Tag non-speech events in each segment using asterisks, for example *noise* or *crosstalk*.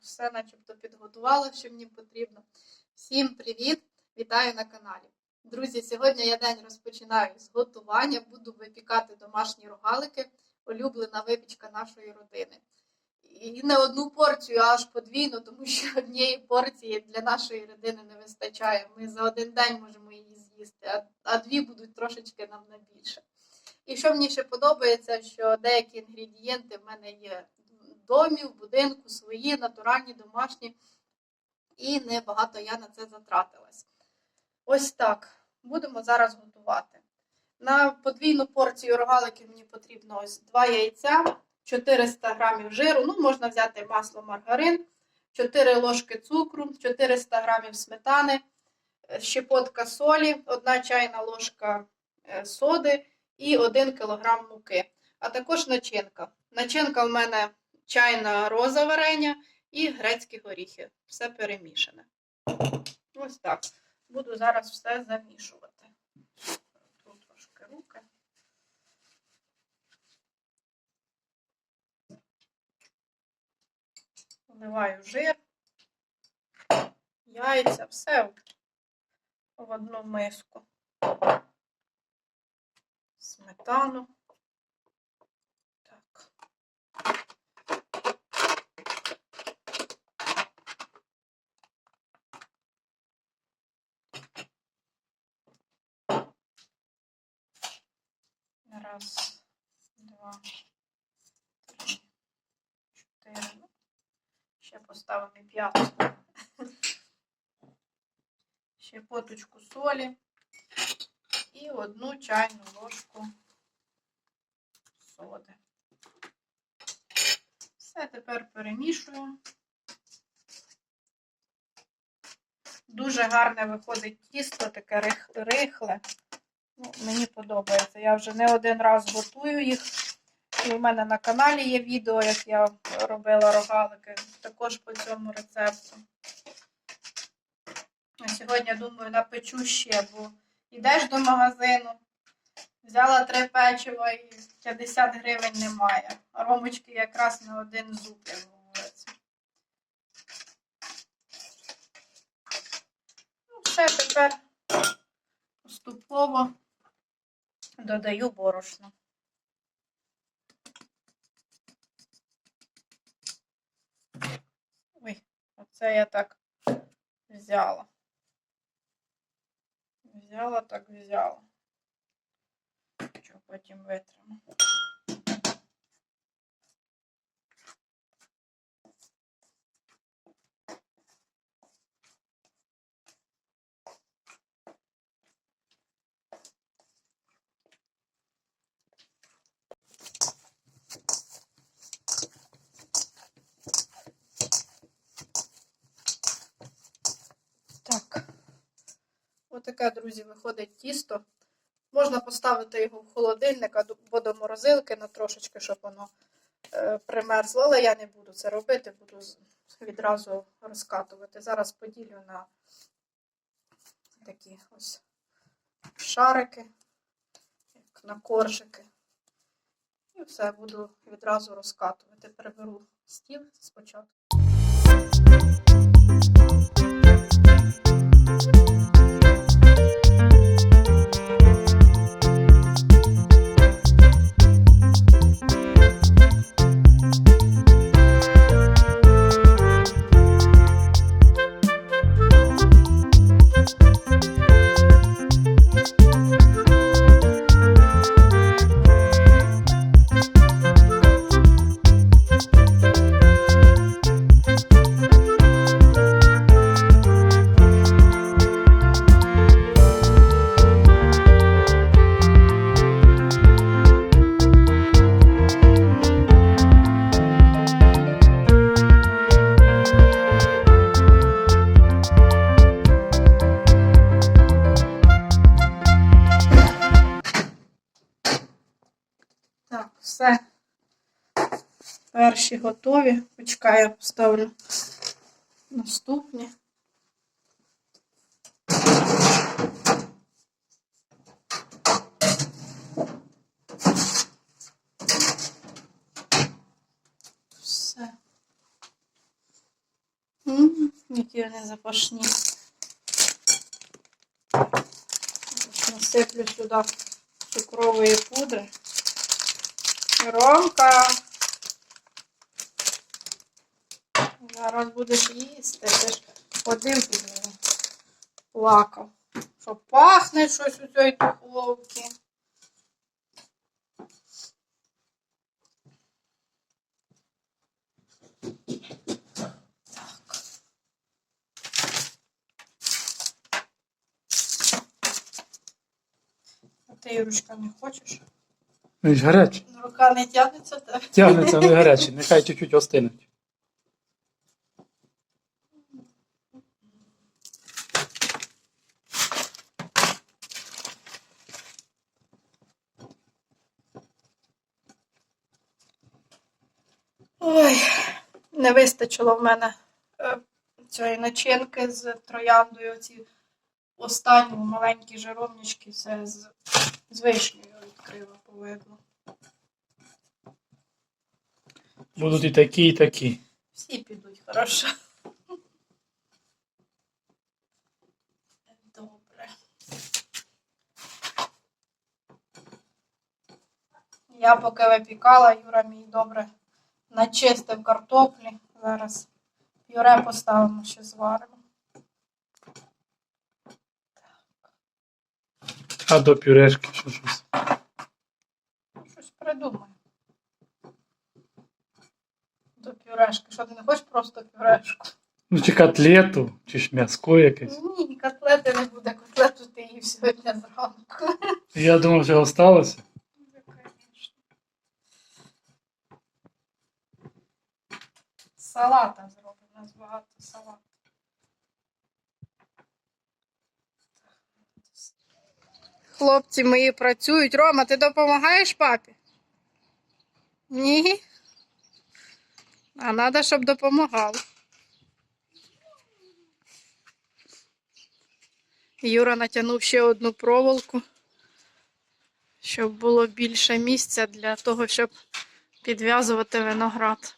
Все начебто підготувала, що мені потрібно. Всім привіт! Вітаю на каналі. Друзі, сьогодні я день розпочинаю з готування. Буду випікати домашні рогалики, улюблена випічка нашої родини. І не одну порцію, а аж подвійну, тому що *laughs* однієї порції для нашої родини не вистачає. Ми за один день можемо її з'їсти, а, а дві будуть трошечки нам на більше. І що мені ще подобається, що деякі інгредієнти в мене є домі, в будинку, свої, натуральні, домашні, і небагато я на це затратилась. Ось так. Будемо зараз готувати. На подвійну порцію рогаликів мені потрібно ось 2 яйця, 400 грамів жиру, ну, можна взяти масло маргарин, 4 ложки цукру, 400 грамів сметани, е, щепотка солі, 1 чайна ложка е, соди і 1 кг муки. А також начинка. Начинка в мене чайна роза варення і грецькі горіхи. Все перемішане. Ось так. Буду зараз все замішувати. Тут трошки руки. Вливаю жир, яйця, все в одну миску. Сметану. Так. Раз, два, три, чотири. Ну, Ще поставимо і п'яту. Ще поточку солі і одну чайну ложку соди. Все тепер перемішую. Дуже гарне виходить тісто, таке рих- рихле. Ну, мені подобається. Я вже не один раз готую їх. І у мене на каналі є відео, як я робила рогалики, також по цьому рецепту. А сьогодні, думаю, напечу ще, бо йдеш до магазину, взяла три печива і 50 гривень немає. Ромочки якраз на один зуб, як говориться. Ну, все, тепер поступово додаю борошно. Ой, оце я так взяла. Взяла, так взяла. Що потім витриму. Так. Отаке, друзі, виходить тісто. Можна поставити його в холодильник або до морозилки на трошечки, щоб воно е, примерзло. Але я не буду це робити, буду відразу розкатувати. Зараз поділю на такі ось шарики, як на коржики. І все, буду відразу розкатувати. Переберу стіл спочатку. Все. Перші готові. Почекаю, я поставлю наступні. Все. М, Які вони запашні. Насиплю сюди цукрової пудри. Ромка. Зараз будеш їсти. Ти ж ходив під. Плакав. Що пахне щось у цій духовці. Ти, Юрочка, не хочеш? Він ж гарячий. Рука не тягнеться тебе. Тягнеться, але гарячий. *laughs* Нехай чуть-чуть остинуть. Ой, не вистачило в мене е, цієї начинки з трояндою. Ці останні маленькі жаровнички це з, з вишнею відкрила, повидно. Будуть і такі, і такі. Всі підуть, хорошо. Добре. Я поки випікала, Юра мій добре начистив картоплі. Зараз пюре поставимо, ще зваримо. А до пюрешки що щось. Щось придумаю. До пюрешки. Що ти не хочеш просто пюрешку? Ну, чи котлету, чи ж м'яско якесь. Ні, котлети не буде. Котлету ти їв сьогодні зранку. Я думав, що осталося. Ну. Салата зробимо. У нас багато салату. Хлопці мої працюють. Рома, ти допомагаєш папі? Ні. А треба, щоб допомагав. Юра натягнув ще одну проволоку щоб було більше місця для того, щоб підв'язувати виноград.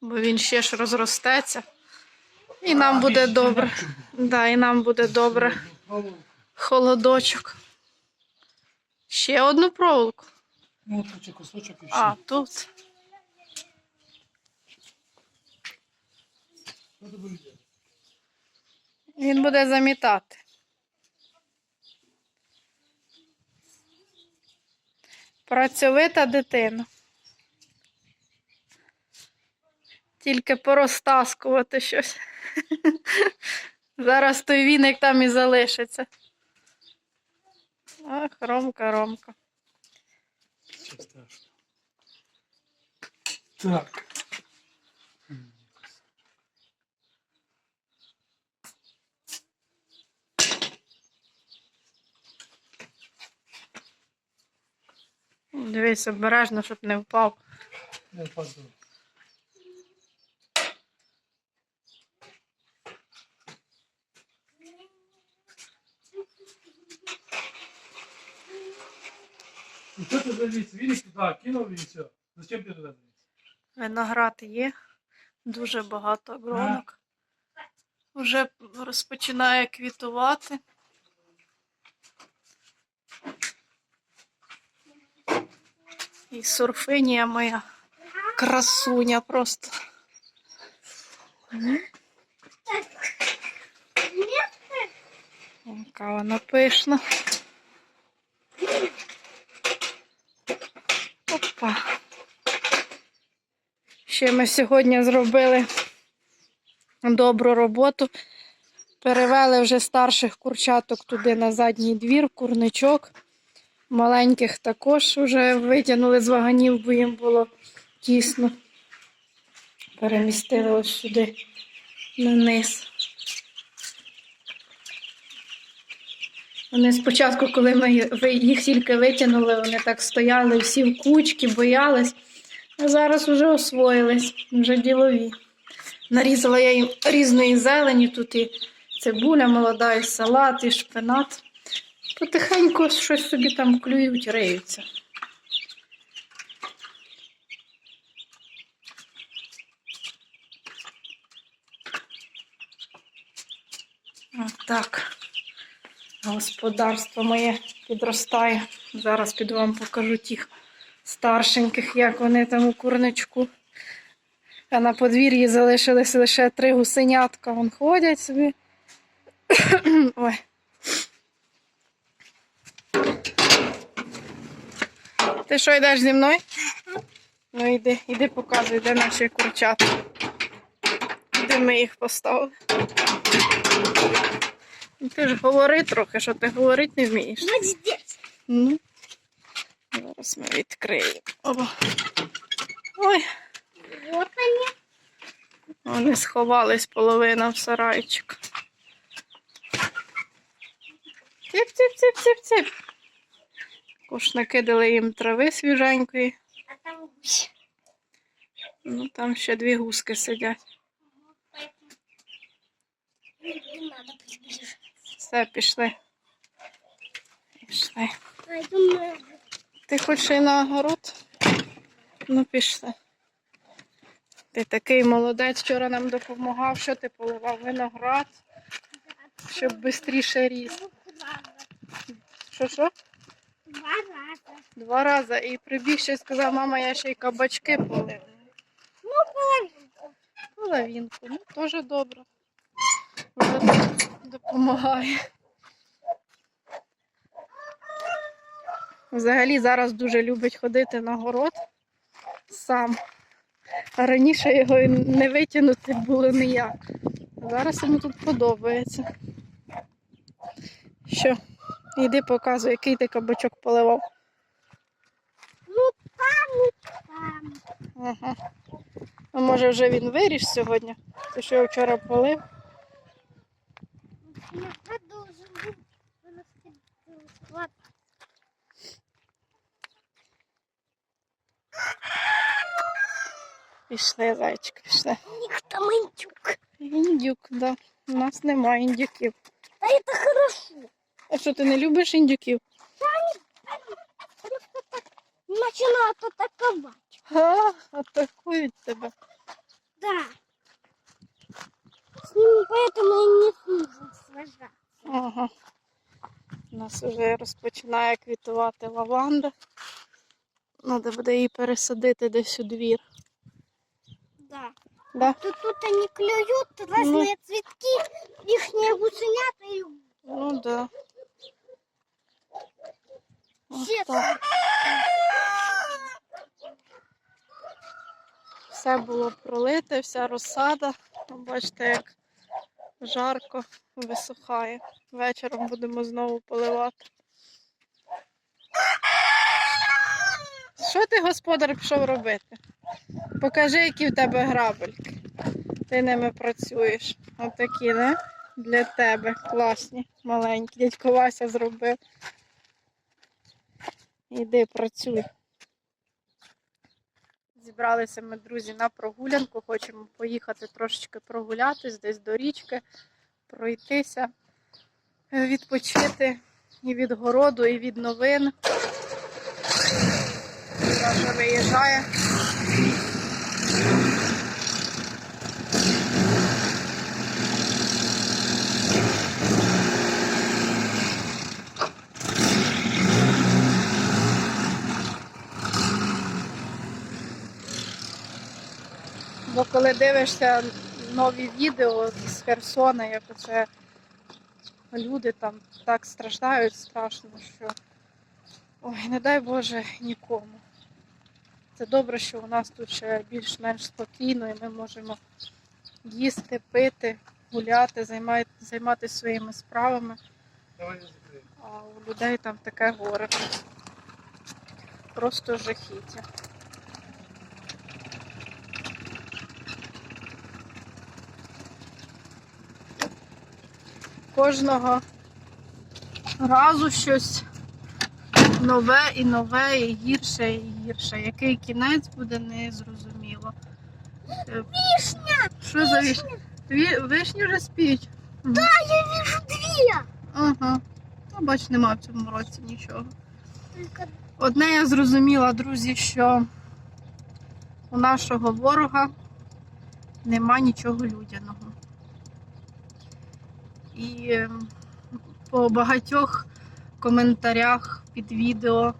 Бо він ще ж розростеться. І нам буде добре. Да, і нам буде добре. Холодочок. Ще одну проволоку. Ну, тут ще кусочок і А, тут. Він буде замітати. Працьовита дитина. Тільки порозтаскувати щось. *laughs* Зараз той віник там і залишиться. Ах, Ромка, Ромка. Нічого страшного. Так. Дивись, обережно, щоб не впав. Не впаду. Ну що ти завіз? Віник туди кинув і все. Зачем ти туди завіз? Виноград є, дуже багато гронок. Вже розпочинає квітувати. І сурфинія моя красуня просто. Яка вона пишна. Опа. Ще ми сьогодні зробили добру роботу. Перевели вже старших курчаток туди на задній двір, курничок. Маленьких також вже витягнули з ваганів, бо їм було тісно. Перемістили ось сюди на низ. Вони спочатку, коли ми їх тільки витягнули, вони так стояли, всі в кучки, боялись. А зараз вже освоїлись, вже ділові. Нарізала я їм різної зелені, тут і цибуля молода, і салат, і шпинат. Потихеньку щось собі там клюють, риються. Отак. Господарство моє підростає. Зараз піду вам покажу тих старшеньких, як вони там у курничку. А на подвір'ї залишилися лише три гусенятка. Вон ходять собі. *coughs* Ой. Ти що йдеш зі мною? Ну йди, йди показуй, де наші курчата. Де ми їх поставили. Ну, Ти ж говори трохи, що ти говорити не вмієш. Вот. Ну, зараз ми відкриємо. Оба. Ой, Вот они. вони сховались половина в сарайчик. Ціп, ціп, ціп, ціп, ціп. Також накидали їм трави свіженької. А там гусь. Ну, там ще дві гуски сидять. Не надо приближаться. Все, пішли. Пішли. Ти хочеш і на огород? Ну, пішли. Ти такий молодець, вчора нам допомагав, що ти поливав виноград, щоб швидше ріс. Що що? Два раза. Два рази. І прибіг ще сказав, мама, я ще й кабачки полив. Ну, половинку. Половинку. Ну, теж добре. Вже допомагає. Взагалі зараз дуже любить ходити на город сам. А раніше його не витягнути було ніяк. Зараз йому тут подобається. Що? Іди показуй, який ти кабачок поливав. Ну, ну. Ага. А може вже він виріс сьогодні? Те, що я вчора полив. Я продолжу. Вот. Пішли, зайчик, пішли. У них там индюк. Індюк, да. У нас немає індюків. А это хорошо. А що, ти не любиш індюків? Начинают атаковать. А, атакують тебе. Да. С ними поэтому и не нужно сражаться. Ага. У нас вже розпочинає квітувати лаванда. Треба буде її пересадити десь у двір. Да. Да? Тут, тут они клюют разные цветки, ихние гусенята и Ну да. Ось все так. Все було пролите, вся розсада. Бачите, як жарко висухає. Вечором будемо знову поливати. Що ти, господар, пішов робити? Покажи, які в тебе грабельки. Ти ними працюєш. Отакі, не? Для тебе. Класні, маленькі. Дядько Вася зробив. Іди, працюй. Зібралися ми, друзі, на прогулянку. Хочемо поїхати трошечки прогулятись, десь до річки, пройтися, е, відпочити і від городу, і від новин. Саша виїжджає. Бо коли дивишся нові відео з Херсона, як оце люди там так страждають страшно, що ой, не дай Боже нікому. Це добре, що у нас тут ще більш-менш спокійно, і ми можемо їсти, пити, гуляти, займати, займатися своїми справами. А у людей там таке горе. Просто жахіття. Кожного разу щось нове і нове, і гірше, і гірше. Який кінець буде, не зрозуміло. Вишня! Що за вишня? Ві... Вишні вже спіть. Да, я вижу две. Ага. Ну, бач, нема в цьому році нічого. Одне я зрозуміла, друзі, що у нашого ворога нема нічого людяного. І ем, по багатьох коментарях під відео,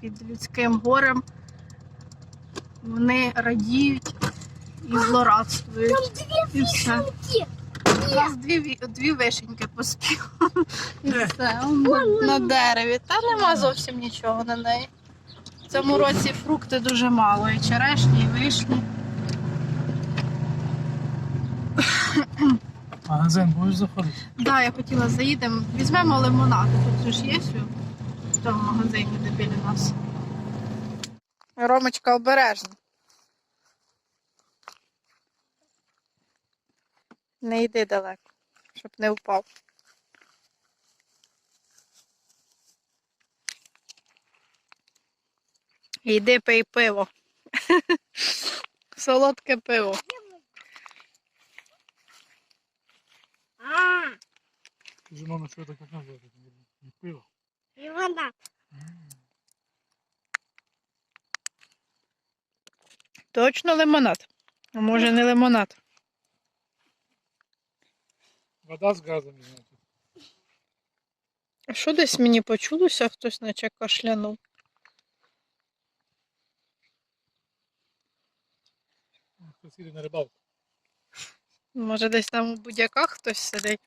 під людським горем вони радіють і злорадствують. І все. У нас дві, ві- дві вишеньки поспів. І все. на, на дереві. Та нема зовсім нічого на неї. В цьому році фрукти дуже мало. І черешні, і вишні. Магазин будеш заходити? Так, да, я хотіла заїдемо. Візьмемо лимонад. Тут же ж є в тому магазині, де біля нас. Ромочка обережно. Не йди далеко, щоб не впав. Йди пий пиво. *laughs* Солодке пиво. А, Скажи, мама, що це як називається? Не пиво. лимонад. Точно лимонад. А може не лимонад. Вода з газом, значить. А що десь мені почулося, хтось наче кашлянув. Хтось їде на рибалку. Може, десь там у будь-яках хтось сидить.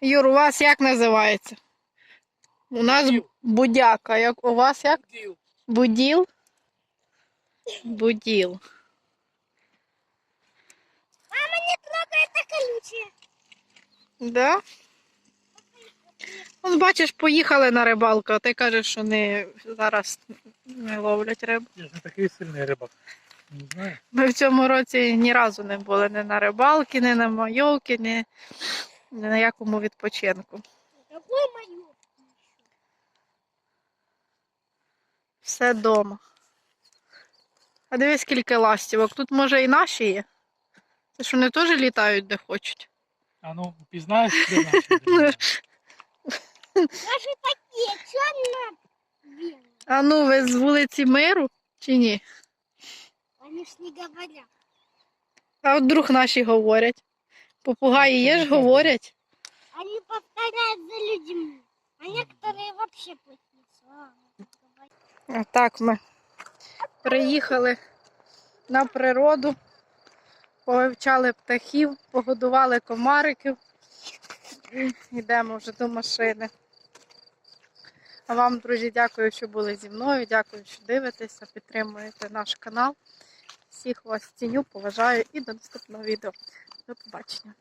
Юр, у вас як називається? У нас Буділ. будяка. Як у вас як? Діл. Буділ? Буділ. Это колючее. Да? От бачиш, поїхали на рибалку, а ти кажеш, що не, зараз не ловлять рибу. Я ж не такий сильний рибак. Не знаю. Ми в цьому році ні разу не були ні на рибалці, ні на майовці, ні, ні на якому відпочинку. Какой мою? Все вдома. А дивись, скільки ластівок. Тут може і наші є. Це що вони теж літають де хочуть. А ну, пізнаєш, де наші? Даже такие, черно белые. А ну, ви з вулиці Миру чи ні? Они ж не говорят. А от вдруг наші говорять. Попугаї є ж говорять. Они повторяют за людьми. А некоторые вообще плохие слова говорят. А Так ми приїхали на природу, повивчали птахів, погодували комариків і йдемо вже до машини. А вам, друзі, дякую, що були зі мною. Дякую, що дивитеся, підтримуєте наш канал. Всіх вас ціню, поважаю і до наступного відео. До побачення.